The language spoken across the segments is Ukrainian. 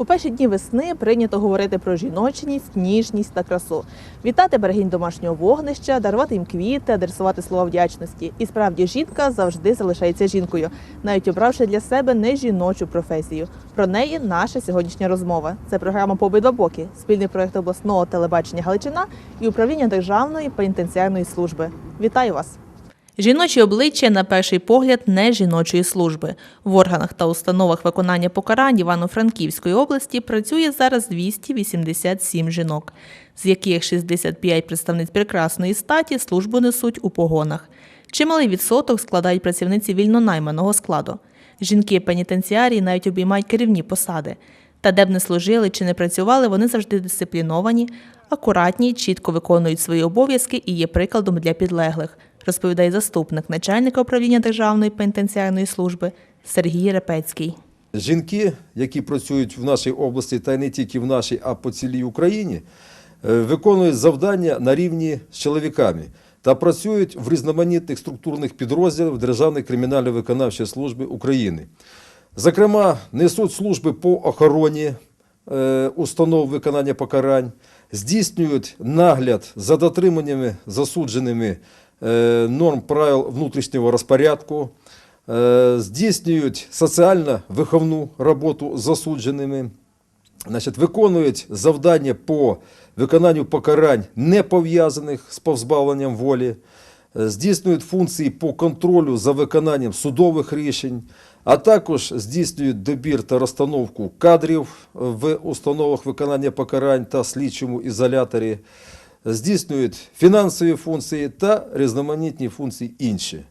У перші дні весни прийнято говорити про жіночність, ніжність та красу, вітати берегінь домашнього вогнища, дарувати їм квіти, адресувати слова вдячності. І справді жінка завжди залишається жінкою, навіть обравши для себе не жіночу професію. Про неї наша сьогоднішня розмова. Це програма по обидва боки, спільний проект обласного телебачення Галичина і управління Державної пенітенціарної служби. Вітаю вас! Жіночі обличчя на перший погляд не жіночої служби. В органах та установах виконання покарань Івано-Франківської області працює зараз 287 жінок, з яких 65 представниць прекрасної статі службу несуть у погонах. Чималий відсоток складають працівниці вільнонайманого складу. Жінки пенітенціарії навіть обіймають керівні посади. Та де б не служили чи не працювали, вони завжди дисципліновані, акуратні, чітко виконують свої обов'язки і є прикладом для підлеглих, розповідає заступник начальника управління Державної пенітенціарної служби Сергій Репецький. Жінки, які працюють в нашій області, та не тільки в нашій, а по цілій Україні, е, виконують завдання на рівні з чоловіками та працюють в різноманітних структурних підрозділах Державної кримінально-виконавчої служби України. Зокрема, несуть служби по охороні е, установ виконання покарань, здійснюють нагляд за дотриманнями засудженими норм правил внутрішнього розпорядку, е, здійснюють соціально-виховну роботу з засудженими, значить, виконують завдання по виконанню покарань, не пов'язаних з позбавленням волі, е, здійснюють функції по контролю за виконанням судових рішень, а також здійснюють добір та розстановку кадрів в установах виконання покарань та слідчому ізоляторі, здійснюють фінансові функції та різноманітні функції інші.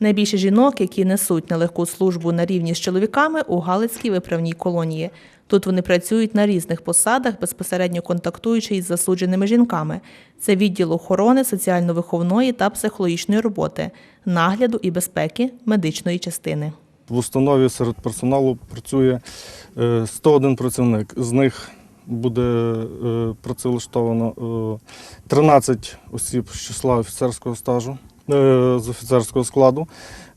Найбільше жінок, які несуть нелегку службу на рівні з чоловіками у Галицькій виправній колонії. Тут вони працюють на різних посадах, безпосередньо контактуючи із засудженими жінками. Це відділ охорони, соціально-виховної та психологічної роботи, нагляду і безпеки медичної частини. В установі серед персоналу працює е, 101 працівник. З них буде е, працевлаштовано е, 13 осіб з числа офіцерського стажу, е, з офіцерського складу.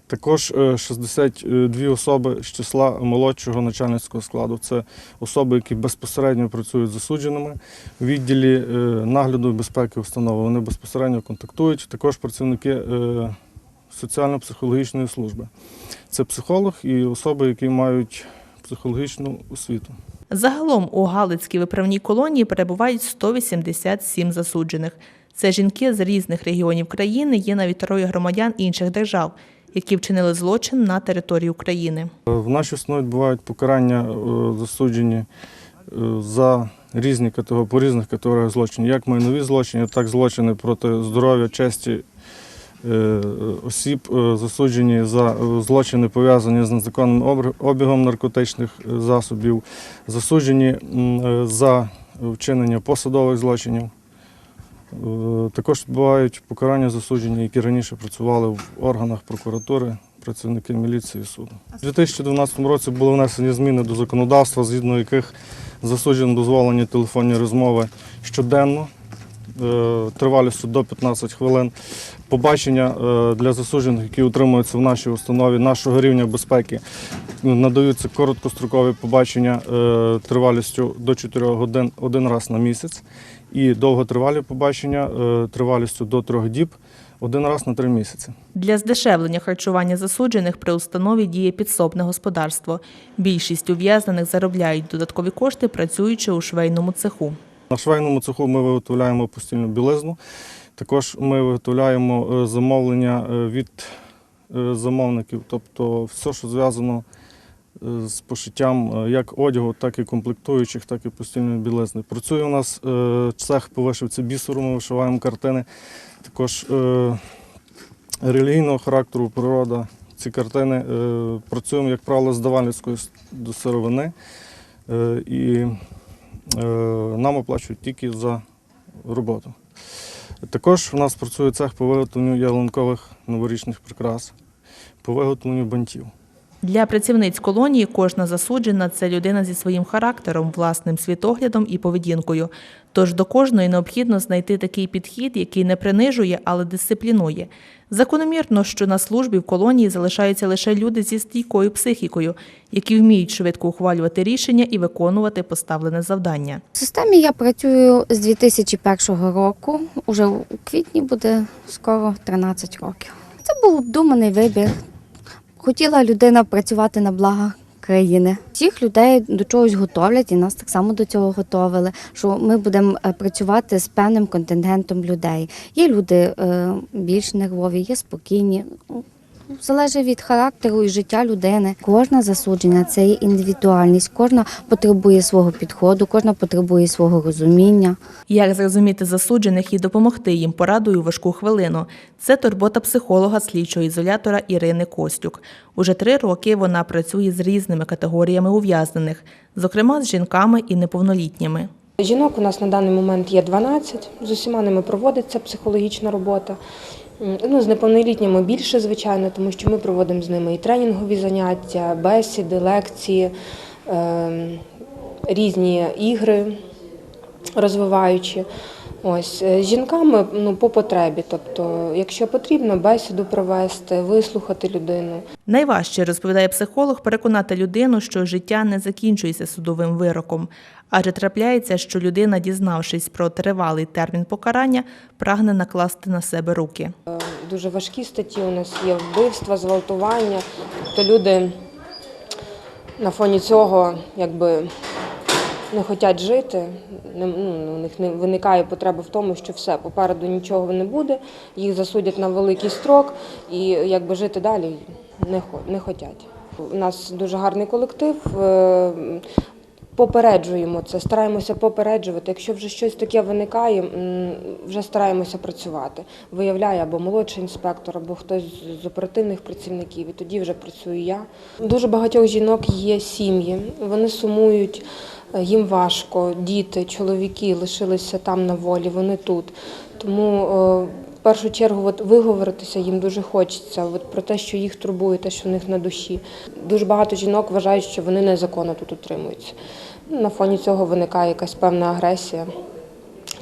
Також е, 62 особи з числа молодшого начальницького складу. Це особи, які безпосередньо працюють з засудженими в відділі е, нагляду і безпеки установи. Вони безпосередньо контактують. Також працівники е, соціально-психологічної служби. Це психолог і особи, які мають психологічну освіту. Загалом у Галицькій виправній колонії перебувають 187 засуджених. Це жінки з різних регіонів країни, є навіть троє громадян інших держав, які вчинили злочин на території України. В нашій установі відбувають покарання е, засуджені е, за різні категорії, по різних категоріях злочинів, як майнові злочини, так злочини проти здоров'я, честі осіб, е, засуджені за е, злочини, пов'язані з незаконним обігом наркотичних е, засобів, засуджені е, за вчинення посадових злочинів. Е, Також бувають покарання засуджені, які раніше працювали в органах прокуратури, працівники міліції і суду. У 2012 році були внесені зміни до законодавства, згідно яких засудженим дозволені телефонні розмови щоденно, е, тривалістю до 15 хвилин. Побачення е, для засуджених, які утримуються в нашій установі нашого рівня безпеки, надаються короткострокові побачення е, тривалістю до 4 годин один раз на місяць і довготривалі побачення е, тривалістю до 3 діб один раз на 3 місяці. Для здешевлення харчування засуджених при установі діє підсобне господарство. Більшість ув'язнених заробляють додаткові кошти, працюючи у швейному цеху. На швейному цеху ми виготовляємо постільну білизну. Також ми виготовляємо е, замовлення е, від е, замовників, тобто все, що зв'язано з пошиттям як одягу, так і комплектуючих, так і постільної білизни. Працює у нас цех по вишивці бісеру, ми вишиваємо картини. Також релігійного характеру природа. Ці картини працюємо, як правило, з давальницької сировини. І нам оплачують тільки за роботу. Також у нас працює цех по виготовленню ялинкових новорічних прикрас, по виготовленню бантів. Для працівниць колонії кожна засуджена це людина зі своїм характером, власним світоглядом і поведінкою. Тож до кожної необхідно знайти такий підхід, який не принижує, але дисциплінує. Закономірно, що на службі в колонії залишаються лише люди зі стійкою психікою, які вміють швидко ухвалювати рішення і виконувати поставлене завдання. В системі я працюю з 2001 року. Уже у квітні буде скоро 13 років. Це був обдуманий вибір. Хотіла людина працювати на благо країни. Всіх людей до чогось готовлять, і нас так само до цього готовили. Що ми будемо е, працювати з певним контингентом людей. Є люди е, більш нервові, є спокійні. Залежить від характеру і життя людини. Кожна засудження це є індивідуальність, кожна потребує свого підходу, кожна потребує свого розуміння. Як зрозуміти засуджених і допомогти їм порадою у важку хвилину? Це турбота психолога слідчого ізолятора Ірини Костюк. Уже три роки вона працює з різними категоріями ув'язнених, зокрема з жінками і неповнолітніми. Жінок у нас на даний момент є 12, з усіма ними проводиться психологічна робота. Ну, з неповнолітніми більше, звичайно, тому що ми проводимо з ними і тренінгові заняття, бесіди, лекції, ем, різні ігри розвиваючі. Ось е, жінками ну, по потребі. Тобто, якщо потрібно, бесіду провести, вислухати людину. Найважче, розповідає психолог, переконати людину, що життя не закінчується судовим вироком, адже трапляється, що людина, дізнавшись про тривалий термін покарання, прагне накласти на себе руки. Дуже важкі статті у нас є вбивства, зґвалтування. Тобто люди на фоні цього якби не хочуть жити. Не, ну, у них не виникає потреба в тому, що все, попереду нічого не буде, їх засудять на великий строк і якби жити далі не, не хочуть. У нас дуже гарний колектив. Попереджуємо це, стараємося попереджувати. Якщо вже щось таке виникає, вже стараємося працювати. Виявляє або молодший інспектор, або хтось з оперативних працівників, і тоді вже працюю я. Дуже багатьох жінок є сім'ї, вони сумують, е, їм важко, діти, чоловіки лишилися там на волі, вони тут. Тому е, першу чергу от виговоритися їм дуже хочеться от про те, що їх турбує, те, що в них на душі. Дуже багато жінок вважають, що вони незаконно тут утримуються. На фоні цього виникає якась певна агресія,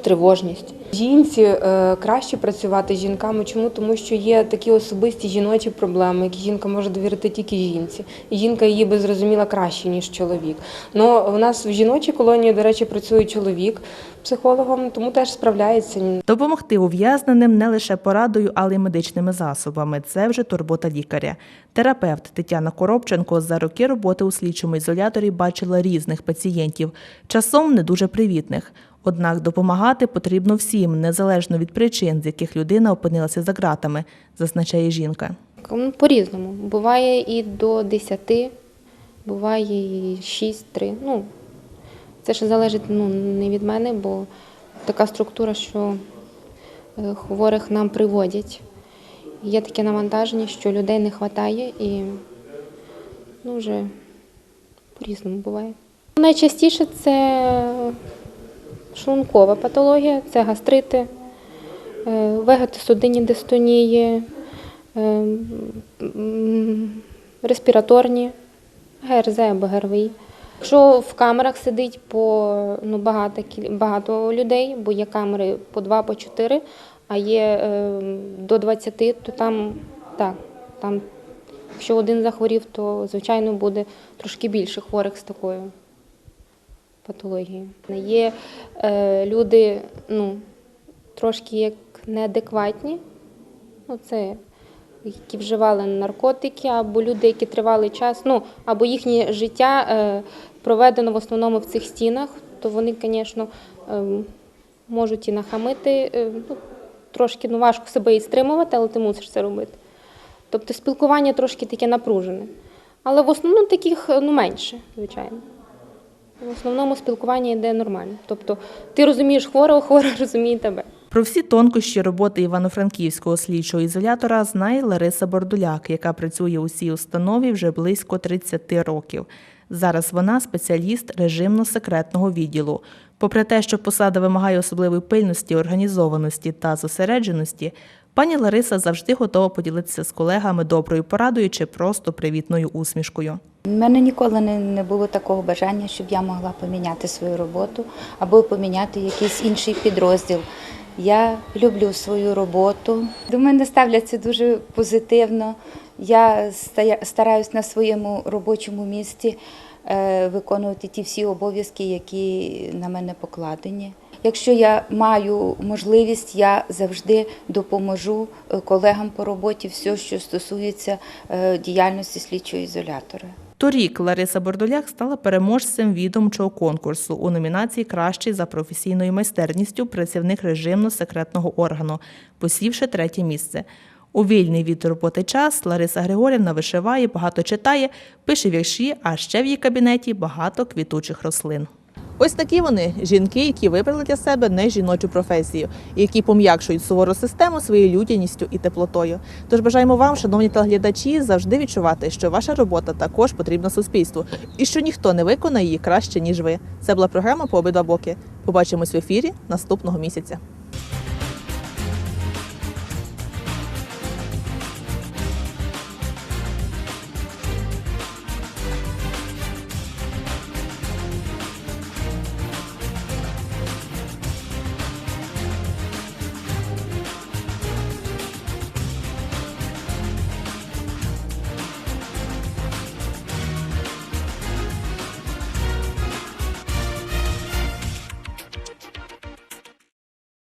тривожність. Жінці е, краще працювати з жінками. Чому? Тому що є такі особисті жіночі проблеми, які жінка може довірити тільки жінці. І жінка її би зрозуміла краще, ніж чоловік. Ну, у нас в жіночій колонії, до речі, працює чоловік психологом, тому теж справляється. Допомогти ув'язненим не лише порадою, але й медичними засобами. Це вже турбота лікаря. Терапевт Тетяна Коробченко за роки роботи у слідчому ізоляторі бачила різних пацієнтів, часом не дуже привітних. Однак допомагати потрібно всім, незалежно від причин, з яких людина опинилася за ґратами, зазначає жінка. Ну, По-різному. Буває і до 10, буває і 6-3. Ну, це ж залежить ну, не від мене, бо така структура, що е, хворих нам приводять. Є таке навантаження, що людей не вистачає і ну, вже по-різному буває. Найчастіше це шлункова патологія, це гастрити, е, вегетосудинні дистонії, е, респіраторні, ГРЗ або ГРВІ. Якщо в камерах сидить по ну, багато, багато людей, бо є камери по два, по чотири, а є е, до 20, то там так, там, якщо один захворів, то звичайно буде трошки більше хворих з такою патологією. Є е, люди ну, трошки як неадекватні, ну, це які вживали наркотики, або люди, які тривалий час, ну або їхнє життя е, проведено в основному в цих стінах, то вони, звісно, е, можуть і нахамити. Е, ну, трошки ну, важко себе і стримувати, але ти мусиш це робити. Тобто спілкування трошки таке напружене. Але в основному таких ну, менше, звичайно. В основному спілкування йде нормально. Тобто ти розумієш хворого, хворий розуміє тебе. Про всі тонкощі роботи Івано-Франківського слідчого ізолятора знає Лариса Бордуляк, яка працює у цій установі вже близько 30 років. Зараз вона спеціаліст режимно-секретного відділу. Попри те, що посада вимагає особливої пильності, організованості та зосередженості, Пані Лариса завжди готова поділитися з колегами доброю порадою чи просто привітною усмішкою. У мене ніколи не, було такого бажання, щоб я могла поміняти свою роботу або поміняти якийсь інший підрозділ. Я люблю свою роботу. До мене ставляться дуже позитивно. Я стараюсь на своєму робочому місці е, виконувати ті всі обов'язки, які на мене покладені. Якщо я маю можливість, я завжди допоможу е, колегам по роботі, все, що стосується е, діяльності слідчого ізолятора. Торік Лариса Бордоляк стала переможцем відомчого конкурсу у номінації Кращий за професійною майстерністю працівник режимно-секретного органу, посівши третє місце. У вільний від роботи час Лариса Григорівна вишиває, багато читає, пише вірші, а ще в її кабінеті багато квітучих рослин. Ось такі вони жінки, які вибрали для себе не жіночу професію, і які пом'якшують сувору систему своєю людяністю і теплотою. Тож бажаємо вам, шановні телеглядачі, завжди відчувати, що ваша робота також потрібна суспільству, і що ніхто не виконає її краще ніж ви. Це була програма по обидва боки. Побачимось в ефірі наступного місяця.